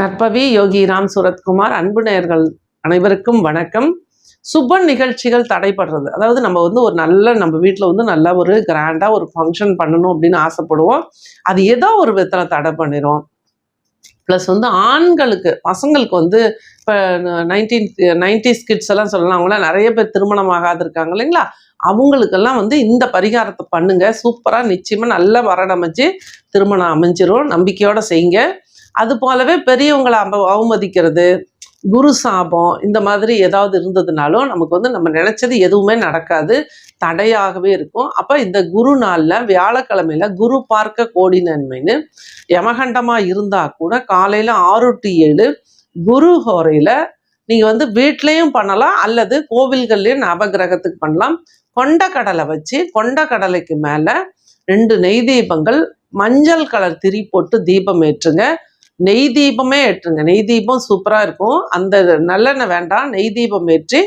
நற்பவி யோகி ராம் சுரத்குமார் அன்பு நேயர்கள் அனைவருக்கும் வணக்கம். சுப நிகழ்ச்சிகள் தடைப்படுறது அதாவது நம்ம வந்து ஒரு நல்ல நம்ம வீட்டில் வந்து நல்ல ஒரு கிராண்டாக ஒரு ஃபங்க்ஷன் பண்ணணும் அப்படின்னு ஆசைப்படுவோம். அது ஏதோ ஒரு விதத்தில் தடை பண்ணிடும் ப்ளஸ் வந்து ஆண்களுக்கு பசங்களுக்கு வந்து இப்போ நைன்டீன் நைன்டிஸ் கிட்ஸ் எல்லாம் சொல்லலாம். அவங்களாம் நிறைய பேர் திருமணம் ஆகாது இருக்காங்க இல்லைங்களா? அவங்களுக்கெல்லாம் வந்து இந்த பரிகாரத்தை பண்ணுங்க. சூப்பராக நிச்சயமாக நல்ல வரடமைச்சு திருமணம் அமைஞ்சிரும். நம்பிக்கையோடு செய்யுங்க. அது போலவே பெரியவங்களை அவ அவமதிக்கிறது குரு சாபம் இந்த மாதிரி ஏதாவது இருந்ததுனாலும் நமக்கு வந்து நம்ம நினைச்சது எதுவுமே நடக்காது தடையாகவே இருக்கும். அப்போ இந்த குரு நாளில் வியாழக்கிழமையில குரு பார்க்க கோடி நன்மைன்னு யமகண்டமாக இருந்தால் கூட காலையில் ஆறு டு ஏழு குரு ஹோரையில் நீங்கள் வந்து வீட்லேயும் பண்ணலாம் அல்லது கோவில்கள்லேயும் நவகிரகத்துக்கு பண்ணலாம். கொண்ட கடலை வச்சு கொண்ட கடலைக்கு மேலே ரெண்டு நெய் தீபங்கள் மஞ்சள் கலர் திரி போட்டு தீபம் ஏற்றுங்க. நெய் தீபமே ஏற்றுங்க. நெய் தீபம் சூப்பராக இருக்கும். அந்த நல்லெண்ணெய் வேண்டாம். நெய் தீபம் ஏற்றி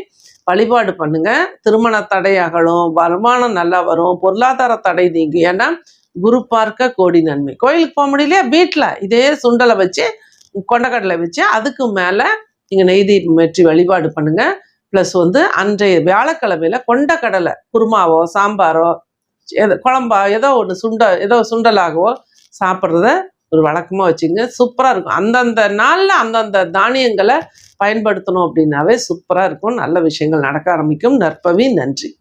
வழிபாடு பண்ணுங்க. திருமண தடை அகலும். வருமானம் நல்லா வரும். பொருளாதார தடை நீங்கும் ஏன்னா குரு பார்க்க கோடி நன்மை. கோயிலுக்கு போக முடியலையா? வீட்டில் இதே சுண்டலை வச்சு கொண்டக்கடலை வச்சு அதுக்கு மேலே நீங்கள் நெய் தீபம் ஏற்றி வழிபாடு பண்ணுங்க. ப்ளஸ் வந்து அன்றைய வியாழக்கிழமையில கொண்டக்கடலை குருமாவோ சாம்பாரோ எதோ குழம்பா ஏதோ ஒன்று சுண்ட ஏதோ சுண்டலாகவோ சாப்பிட்றத ஒரு வழக்கமாக வச்சுங்க. சூப்பராக இருக்கும். அந்தந்த நாளில் அந்தந்த தானியங்களை பயன்படுத்தணும் அப்படின்னாவே சூப்பராக இருக்கும். நல்ல விஷயங்கள் நடக்க ஆரம்பிக்கும். நற்பவி நன்றி.